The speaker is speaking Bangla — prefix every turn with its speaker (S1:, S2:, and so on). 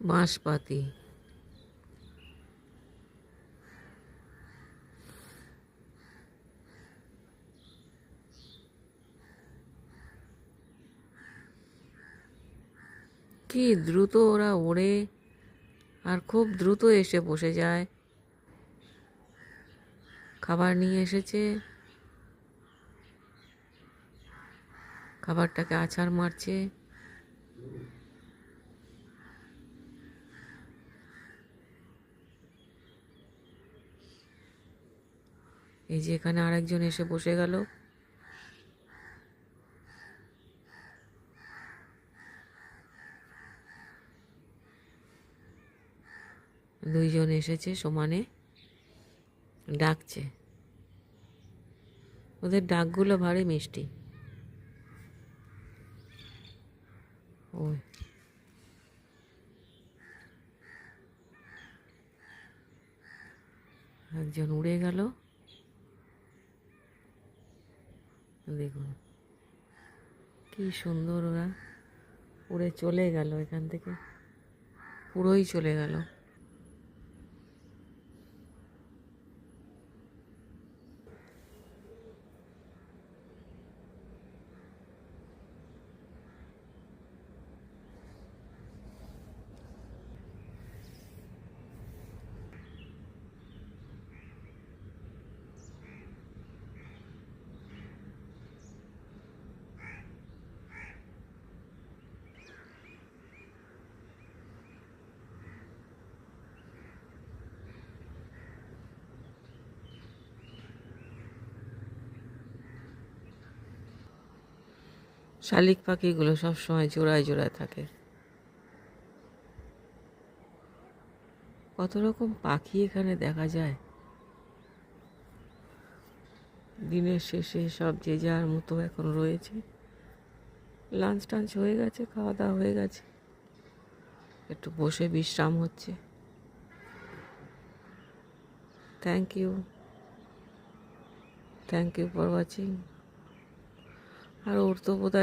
S1: বাঁশপাতি কি দ্রুত ওরা ওড়ে, আর খুব দ্রুত এসে বসে যায়। খাবার নিয়ে এসেছে। খাবারটাকে আছাড় মারছে। এই যে এখানে আরেকজন এসে বসে গেল। দুইজন এসেছে সমানে, ডাকছে। ওদের ডাকগুলো ভারী মিষ্টি। ওই। একজন উড়ে গেল। দেখুন কি সুন্দর ওরা। উড়ে চলে গেল এখান থেকে। পুরোই চলে গেল। শালিক পাখিগুলো সব সময় জোড়ায় জোড়ায় থাকে। কত রকম পাখি এখানে দেখা যায়? দিনের শেষে সব যে যার মতো এখন রয়েছে। লাঞ্চ টাঞ্চ হয়ে গেছে, খাওয়া দাওয়া হয়ে গেছে। একটু বসে বিশ্রাম হচ্ছে। Thank you thank you for watching আর ওর তো বোধ